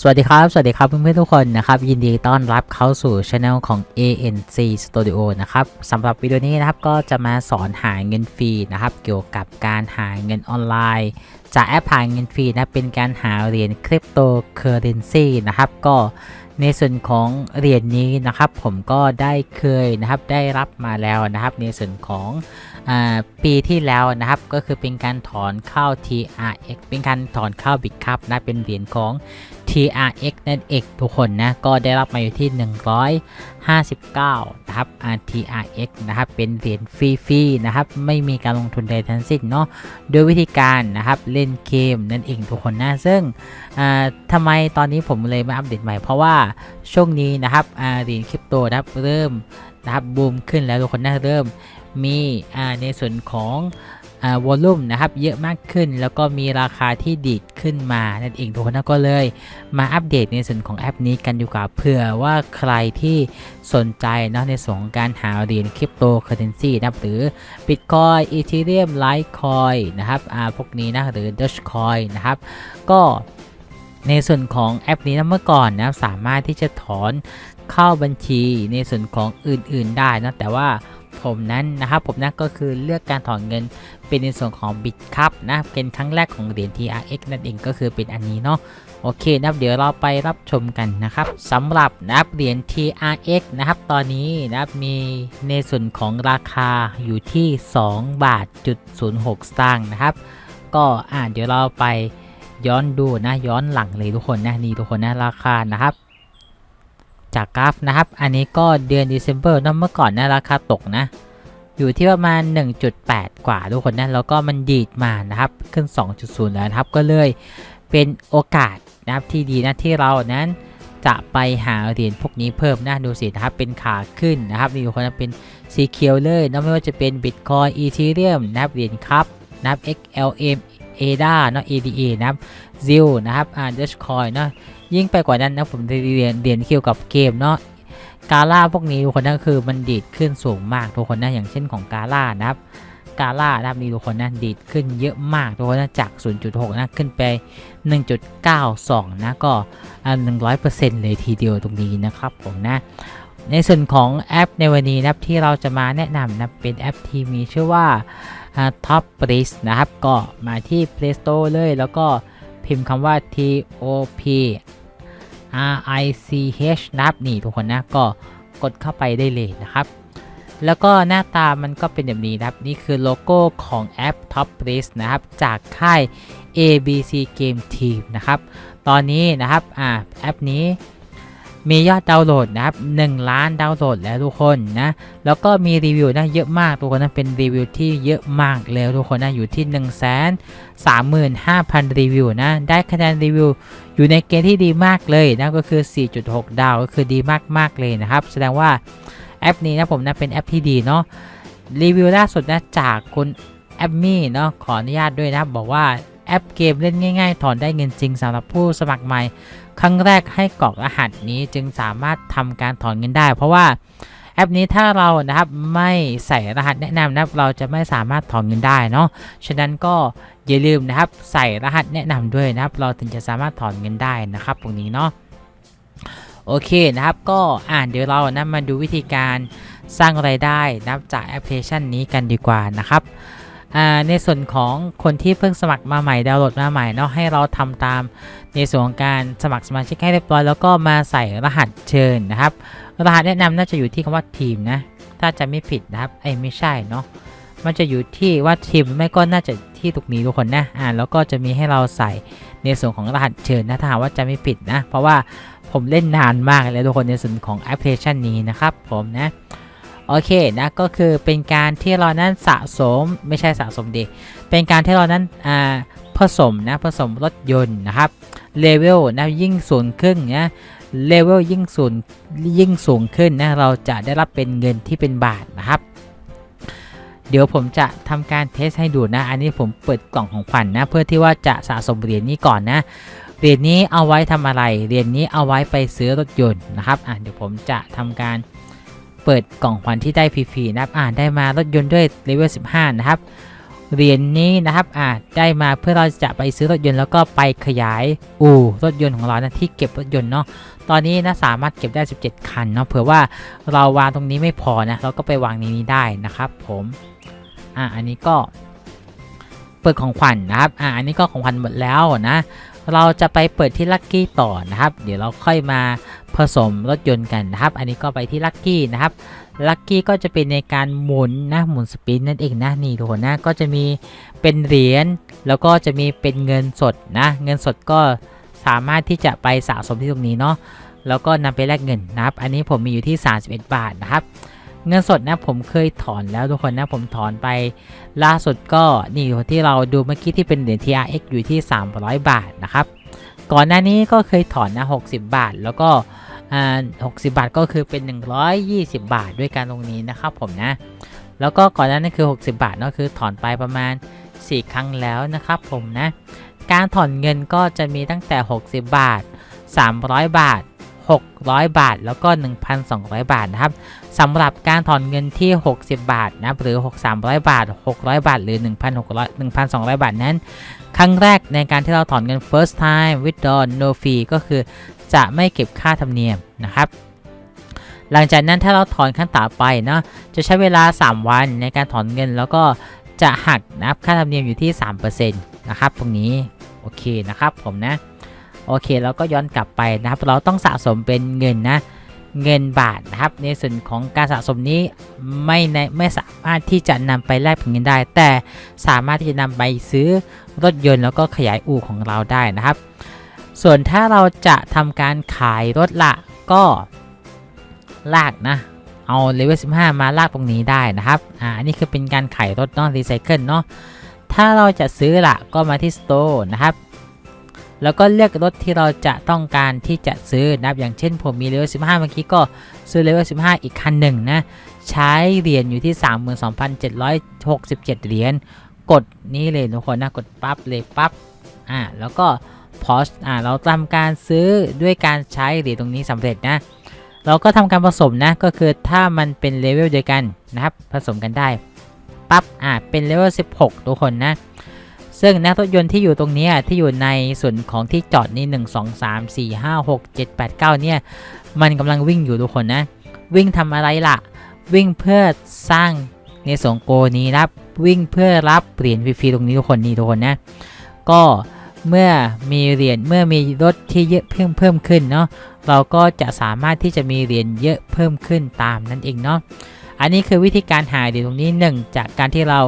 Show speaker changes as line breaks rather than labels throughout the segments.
สวัสดีครับ สวัสดีครับเพื่อนๆทุกคนนะครับ ยินดีต้อนรับเข้าสู่ช anel ของ ANC Studio นะครับสำหรับวิดีโอนี้นะครับก็จะมาสอนหาเงินฟรีนะครับ เกี่ยวกับการหาเงินออนไลน์ จากแอปหาเงินฟรีนะเป็นการหาเหรียญคริปโตเคอเรนซีนะครับก็ในส่วนของเหรียญนี้นะครับผมก็ได้เคยนะครับได้รับมาแล้วนะครับ ในส่วนของ ปีที่แล้วนะครับก็คือเป็นการถอนเข้า TRX เป็นการถอนเข้า Bit Cup นะเป็นเหรียญของ TRX นั่นเองทุกคนนะก็ได้รับมาอยู่ที่ 159นะครับ TRX นะครับเป็นเหรียญฟรีๆนะครับไม่มีการลงทุนใดทั้งสิ้นเนาะโดยวิธีการนะครับเล่นเกมนั่นเองทุกคนนะซึ่งทำไมตอนนี้ผมเลยมาอัปเดตใหม่เพราะว่าช่วงนี้นะครับเหรียญคริปโตนะครับเริ่ม นะครับบูมขึ้นแล้วทุกคนนะเริ่มมีในส่วนของวอลลุ่มนะครับเยอะมากขึ้น แล้วก็มีราคาที่ดีดขึ้นมานั่นเองทุกคนนะก็เลยมาอัปเดตในส่วนของแอปนี้กันดีกว่าเผื่อว่าใครที่สนใจนะในส่วนของการหาเหรียญคริปโตเคอเรนซีนะครับหรือ Bitcoin Ethereum Litecoin นะครับพวกนี้นะหรือ Dogecoin นะครับก็ในส่วนของแอปนี้นะเมื่อก่อนนะสามารถที่จะถอน เข้าบัญชีในส่วนของอื่นๆได้นะแต่ว่าผมนั้นนะครับผมนั้นก็คือเลือกการถอนเงินเป็นในส่วนของ b i t c u p นะเป็นครั้งแรกของเหรียญ TRX นั่นเองก็คือเป็นอันนี้เนาะโอเคนะเดี๋ยวเราไปรับชมกันนะครับสำหรับนับเหรียญ TRX นะครับตอนนี้นะครับมีในส่วนของราคาอยู่ที่ 2 บาทจุด06สตางค์นะครับ ก็อ่าเดี๋ยวเราไปย้อนดูนะย้อนหลังเลยทุกคนนะนี่ทุกคนนะราคานะครับ จากกราฟนะครับ อันนี้ก็เดือน December นะเมื่อก่อนนะราคาตกนะ อยู่ที่ประมาณ 1.8 กว่าทุกคนนะ แล้วก็มันดีดมานะครับ ขึ้น 2.0 แล้วนะครับ ก็เลยเป็นโอกาสนะครับที่ดีนะที่เรานั้นจะไปหาเหรียญพวกนี้เพิ่มนะดูสินะครับเป็นขาขึ้นนะครับนี่ทุกคนนะเป็นสีเขียวเลยนะไม่ว่าจะเป็น Bitcoin Ethereum นะครับเหรียญครับนะครับ XLM ADA เนาะ ADA นะครับ ZIL นะครับอา Dogecoin เนาะ ยิ่งไปกว่านั้นนะผมเรียนเรียนเกี่ยวกับเกมเนาะกาล่าพวกนี้ทุกคนนะคือมันดีดขึ้นสูงมากทุกคนนะอย่างเช่นของกาล่านะครับกาล่านะครับนี่ทุกคนนะดีดขึ้นเยอะมากทุกคนนะจาก 0.6 นะขึ้นไป 1.92 นะก็อ่า100%เลยทีเดียวตรงนี้นะครับผมนะ ในส่วนของแอปในวันนี้นะครับที่เราจะมาแนะนำนะเป็นแอปที่มีชื่อว่า Top p r i s นะครับ ก็มาที่ Play Store เลยแล้วก็พิมพ์คำว่า T O P R I C H นะครับ นี่ทุกคนนะก็กดเข้าไปได้เลยนะครับ แล้วก็หน้าตามันก็เป็นแบบนี้นะครับ นี่คือโลโก้ของแอป Top p r i s นะครับ จากค่าย ABC Game Team นะครับ ตอนนี้นะครับอ่าแอปนี้ มียอดดาวน์โหลดนะครับ1ล้านดาวน์โหลดแล้วทุกคนนะ แล้วก็มีรีวิวนะเยอะมากทุกคนนะเป็นรีวิวที่เยอะมากแล้วทุกคนนะอยู่ที่ 1 3 5 0 0 0 รีวิวนะ ได้คะแนนรีวิวอยู่ในเกณฑ์ที่ดีมากเลยนะก็คือ 4.6 ดาวก็คือดีมากๆเลยนะครับ แสดงว่าแอปนี้นะผมนะเป็นแอปที่ดีเนาะรีวิวล่าสุดนะจากคุณแอปมี่เนาะขออนุญาตด้วยนะบอกว่าแอปเกมเล่นง่าย ๆ ถอนได้เงินจริงสำหรับผู้สมัครใหม่ ครั้งแรกให้กรอกรหัสนี้จึงสามารถทำการถอนเงินได้ เพราะว่าแอปนี้ถ้าเรานะครับไม่ใส่รหัสแนะนำนะครับเราจะไม่สามารถถอนเงินได้เนาะฉะนั้นก็อย่าลืมนะครับใส่รหัสแนะนำด้วยนะครับ เราถึงจะสามารถถอนเงินได้นะครับตรงนี้เนาะโอเคนะครับก็อ่านเดี๋ยวเรานะมาดูวิธีการสร้างไรายได้นับจากแอปพลิเคชันนี้กันดีกว่านะครับ ในส่วนของคนที่เพิ่งสมัครมาใหม่ดาวน์โหลดมาใหม่เนาะให้เราทำตามในส่วนของการสมัครสมาชิกให้เรียบร้อยแล้วก็มาใส่รหัสเชิญนะครับ รหัสแนะนำน่าจะอยู่ที่คำว่าทีมนะถ้าจะไม่ผิดนะครับไอ้ไม่ใช่เนาะมันจะอยู่ที่ว่าทีมไม่ก็น่าจะที่ตรงนี้ทุกคนนะอ่าแล้วก็จะมีให้เราใส่ในส่วนของรหัสเชิญนะถ้าหากว่าจะไม่ผิดนะ เพราะว่าผมเล่นนานมากเลยทุกคนในส่วนของแอปพลิเคชันนี้นะครับผมนะ โอเคนะก็คือเป็นการที่เรานั้นสะสมไม่ใช่สะสมดี เป็นการที่เรานั้นอ่าผสมนะผสมรถยนต์นะครับเลเวลนะยิ่งสูงขึ้นนะเลเวลยิ่งสูงยิ่งสูงขึ้นนะเราจะได้รับเป็นเงินที่เป็นบาทนะครับ เดี๋ยวผมจะทำการเทสให้ดูนะ อันนี้ผมเปิดกล่องของขวัญนนะเพื่อที่ว่าจะสะสมเหรียญนี้ก่อนนะเหรียญนี้เอาไว้ทำอะไรเหรียญนี้เอาไว้ไปซื้อรถยนต์นะครับอะเดี๋ยวผมจะทำการ เปิดกล่องขวัญที่ได้ฟรีๆนะครับอ่าได้มารถยนต์ด้วยเลเวล15 นะครับเหรียญนี้นะครับอ่าได้มาเพื่อเราจะไปซื้อรถยนต์แล้วก็ไปขยายอู่รถยนต์ของเรานะที่เก็บรถยนต์เนาะตอนนี้นะสามารถเก็บได้ 17 คันเนาะเผื่อว่าเราวางตรงนี้ไม่พอนะเราก็ไปวางในนี้ได้นะครับ ผมอ่าอันนี้ก็เปิดของขวัญนนะครับอ่าอันนี้ก็ของขวัญหมดแล้วนะ เราจะไปเปิดที่ลัคกี้ต่อนะครับ เดี๋ยวเราค่อยมาผสมรถยนต์กันนะครับ อันนี้ก็ไปที่ลัคกี้นะครับลัคกี้ก็จะเป็นในการหมุนนะหมุนสปินนั่นเองนะนี่ทุกคนนะก็จะมีเป็นเหรียญแล้วก็จะมีเป็นเงินสดนะเงินสดก็สามารถที่จะไปสะสมที่ตรงนี้เนาะแล้วก็นำไปแลกเงินนะครับ อันนี้ผมมีอยู่ที่ 31 บาทนะครับ เงินสดนะผมเคยถอนแล้วทุกคนนะผมถอนไป ล่าสุดก็นี่ที่เราดูเมื่อกี้ที่เป็นเหรียญ TRX อยู่ที่ 300 บาทนะครับ ก่อนหน้านี้ก็เคยถอนนะ 60 บาท แล้วก็อ่า60บาทก็คือเป็น 120 บาทด้วยกันตรงนี้นะครับผมนะ แล้วก็ก่อนหน้านั้นคือ 60 บาทเนาะคือถอนไปประมาณ 4 ครั้งแล้วนะครับผมนะ การถอนเงินก็จะมีตั้งแต่ 60 บาท 300 บาท 600 บาท แล้วก็ 1,200 บาทนะครับ สำหรับการถอนเงินที่ 60 บาทนะหรือ 6,300 บาท 600 บาท หรือ 1,600 1,200 บาทนั้น ครั้งแรกในการที่เราถอนเงิน first time withdraw no fee ก็คือจะไม่เก็บค่าธรรมเนียมนะครับหลังจากนั้นถ้าเราถอนขั้นต่อไปเนาะจะใช้เวลา 3 วันในการถอนเงินแล้วก็จะหักนับค่าธรรมเนียมอยู่ที่ 3%นะครับตรงนี้โอเคนะครับผมนะโอเคแล้วก็ย้อนกลับไปนะครับเราต้องสะสมเป็นเงินนะ เงินบาทนะครับ ในส่วนของการสะสมนี้ไม่ในไม่สามารถที่จะนำไปแลกเป็นเงินได้ แต่สามารถที่จะนำไปซื้อรถยนต์แล้วก็ขยายอู่ของเราได้นะครับ ส่วนถ้าเราจะทำการขายรถละก็ลากนะ เอาเลเวล15 มาลากตรงนี้ได้นะครับอ่าอันนี้คือเป็นการขายรถเนาะรีไซเคิลเนาะถ้าเราจะซื้อละก็มาที่สโตร์นะครับ แล้วก็เลือกรถที่เราจะต้องการที่จะซื้อนะครับอย่างเช่นผมมีเลเวล15 เมื่อกี้ก็ซื้อเลเวล15 อีกคันหนึ่งนะ ใช้เหรียญอยู่ที่ 32,767 เหรียญ กดนี้เลยทุกคนนะ กดปั๊บเลยปั๊บ อ่า แล้วก็พอสอ่า เราทำการซื้อด้วยการใช้เหรียญตรงนี้สำเร็จนะ เราก็ทำการผสมนะ ก็คือถ้ามันเป็นเลเวลเดียวกันนะครับ ผสมกันได้ ปั๊บ อ่า เป็นเลเวล16 ทุกคนนะ ซึ่งนักรถยนต์ที่อยู่ตรงนี้ที่อยู่ในส่วนของที่จอดนี่1 2 3 4 5 6 7 8 9 เนี่ย มันกำลังวิ่งอยู่ทุกคนนะ วิ่งทำอะไรล่ะ วิ่งเพื่อสร้างในส่วนโกนี้นะครับวิ่งเพื่อรับเหรียญฟรีๆตรงนี้ทุกคนนี่ทุกคนนะ ก็เมื่อมีเหรียญเมื่อมีรถที่เยอะเพิ่มเพิ่มขึ้นเนาะเราก็จะสามารถที่จะมีเหรียญเยอะเพิ่มขึ้นตามนั่นเองเนาะอันนี้คือวิธีการหาเหรียญตรงนี้หนึ่งจากการที่เรา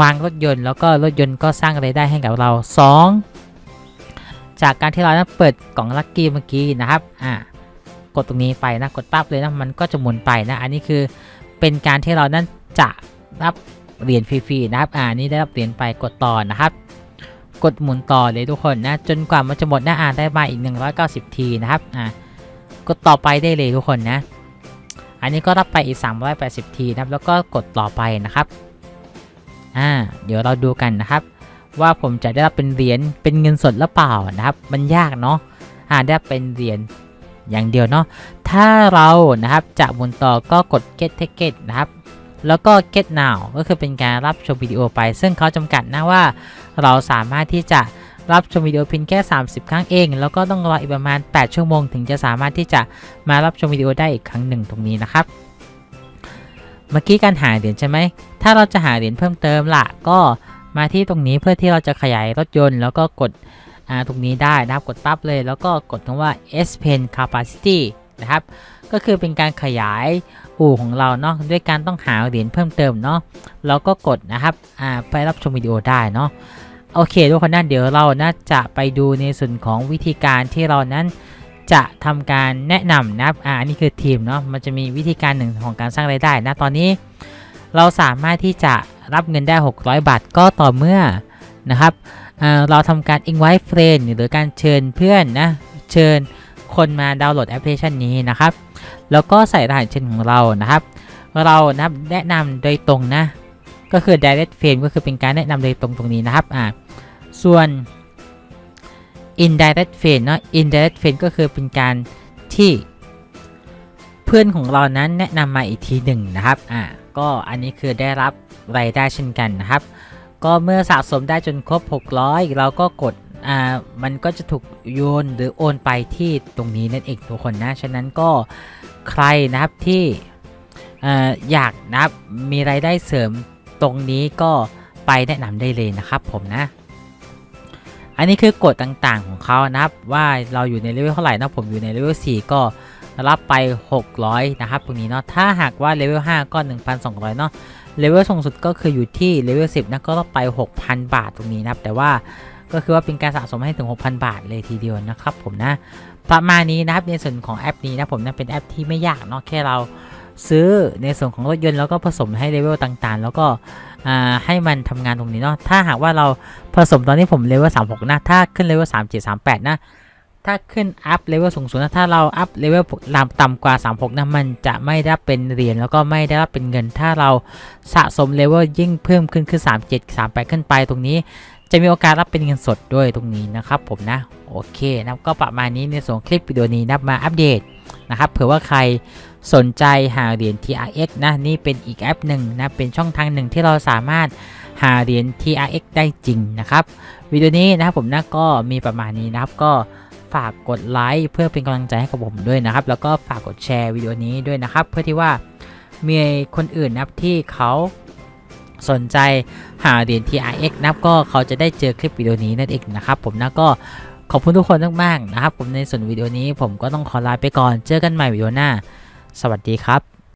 วางรถยนต์ แล้วก็รถยนต์ก็สร้างรายได้ให้กับเรา 2 จากการที่เรานั้นเปิดกล่องลัคกี้เมื่อกี้นะครับอ่ากดตรงนี้ไปนะกดปั๊บเลยนะมันก็จะหมุนไปนะอันนี้คือเป็นการที่เรานั้นจะรับเหรียญฟรีๆนะครับอ่านี่ได้รับเหรียญไปกดต่อนะครับ กดหมุนต่อเลยทุกคนนะจนกว่ามันจะหมดนะอ่านได้มาอีก 190 ทีนะครับอ่ากดต่อไปได้เลยทุกคนนะ อันนี้ก็รับไปอีก 380 ทีนะครับ แล้วก็กดต่อไปนะครับ อ่า เดี๋ยวเราดูกันนะครับ ว่าผมจะได้รับเป็นเหรียญเป็นเงินสดหรือเปล่านะครับ มันยากเนาะอ่าได้เป็นเหรียญอย่างเดียวเนาะถ้าเรานะครับจะหมุนต่อก็กด get ticket นะครับ แล้วก็ get now ก็คือเป็นการรับชมวิดีโอไป ซึ่งเขาจำกัดนะว่า เราสามารถที่จะรับชมวิดีโอเพียงแค่ 30 ครั้งเอง แล้วก็ต้องรออีกประมาณ 8 ชั่วโมง ถึงจะสามารถที่จะมารับชมวิดีโอได้อีกครั้งหนึ่งตรงนี้นะครับ เมื่อกี้การหาเหรียญใช่ไหม ถ้าเราจะหาเหรียญเพิ่มเติมล่ะ ก็มาที่ตรงนี้เพื่อที่เราจะขยายรถยนต์ แล้วก็กดตรงนี้ได้นะครับ กดปั๊บเลย แล้วก็กดคำว่า S Pen Capacity นะครับ ก็คือเป็นการขยายอู่ของเราเนาะ ด้วยการต้องหาเหรียญเพิ่มเติมเนาะ แล้วก็กดนะครับไปรับชมวิดีโอได้เนาะ โอเคทุกคนนะเดี๋ยวเราน่าจะไปดูในส่วนของวิธีการที่เรานั้น จะทำการแนะนำนะครับอ่าอันนี้คือทีมเนาะมันจะมีวิธีการหนึ่งของการสร้างรายได้นะตอนนี้ เราสามารถที่จะรับเงินได้ 600 บาทก็ต่อเมื่อนะครับเราทำการ invite friend หรือการเชิญเพื่อนนะเชิญคนมาดาวน์โหลดแอปพลิเคชันนี้นะครับ แล้วก็ใส่รหัสเชิญของเรานะครับ เรานะครับแนะนำโดยตรงนะ ก็คือ direct frame ก็คือเป็นการแนะนำโดยตรงตรงนี้นะครับอ่าส่วน indirect frame เนาะ indirect frame ก็คือเป็นการที่เพื่อนของเรานั้นแนะนำมาอีกทีหนึ่งนะครับอ่าก็อันนี้คือได้รับรายได้เช่นกันนะครับ ก็เมื่อสะสมได้จนครบ 600 เราก็กดอ่ามันก็จะถูกโยนหรือโอนไปที่ตรงนี้นั่นเองทุกคนนะ ฉะนั้นก็ใครนะครับที่อ่อยากนะครับมีรายได้เสริมตรงนี้ก็ไปแนะนำได้เลยนะครับผมนะ อันนี้คือกฎต่างๆของเขานะครับ ว่าเราอยู่ในเลเวลเท่าไหร่นะผมอยู่ในเลเวล4ก็รับไป 600 นะครับ ตรงนี้เนาะถ้าหากว่าเลเวล5ก็ 1,200 เนาะเลเวลสูงสุดก็คืออยู่ที่เลเวล10นะก็ต้องไป 6,000 บาทตรงนี้นะครับ แต่ว่าก็คือว่าเป็นการสะสมให้ถึง 6,000 บาทเลยทีเดียวนะครับผมนะประมาณนี้นะครับในส่วนของแอปนี้นะผมนะเป็นแอปที่ไม่ยากเนาะแค่เราซื้อในส่วนของรถยนต์แล้วก็ผสมให้เลเวลต่างๆ แล้วก็ ให้มันทำงานตรงนี้เนาะถ้าหากว่าเราผสมตอนนี้ผมเลเวล36นะถ้าขึ้นเลเวล37 38นะถ้าขึ้นอัพเลเวลสูงสุดนะถ้าเราอัพเลเวลต่ำกว่า 36นะมันจะไม่ได้เป็นเหรียญแล้วก็ไม่ได้รับเป็นเงิน ถ้าเราสะสมเลเวลยิ่งเพิ่มขึ้นคือ 37 38 ขึ้นไปตรงนี้ จะมีโอกาสรับเป็นเงินสดด้วยตรงนี้นะครับผมนะ โอเคนะก็ประมาณนี้ในส่วนคลิปวิดีโอนี้นะมาอัปเดต นะครับเผื่อว่าใครสนใจหาเหรียญ TRX นะนี่เป็นอีกแอปหนึ่งนะเป็นช่องทางหนึ่งที่เราสามารถหาเหรียญ TRX ได้จริงนะครับวิดีโอนี้นะครับผมนะก็มีประมาณนี้นะครับก็ฝากกดไลค์เพื่อเป็นกำลังใจให้กับผมด้วยนะครับ แล้วก็ฝากกดแชร์วิดีโอนี้ด้วยนะครับ เพื่อที่ว่ามีคนอื่นนะครับที่เขาสนใจหาเหรียญ TRX นะครับก็เขาจะได้เจอคลิปวิดีโอนี้นั่นเองนะครับ ผมนะก็ ขอบคุณทุกคนมากๆนะครับผมในส่วนวิดีโอนี้ผมก็ต้องขอลาไปก่อน เจอกันใหม่วิดีโอหน้า สวัสดีครับ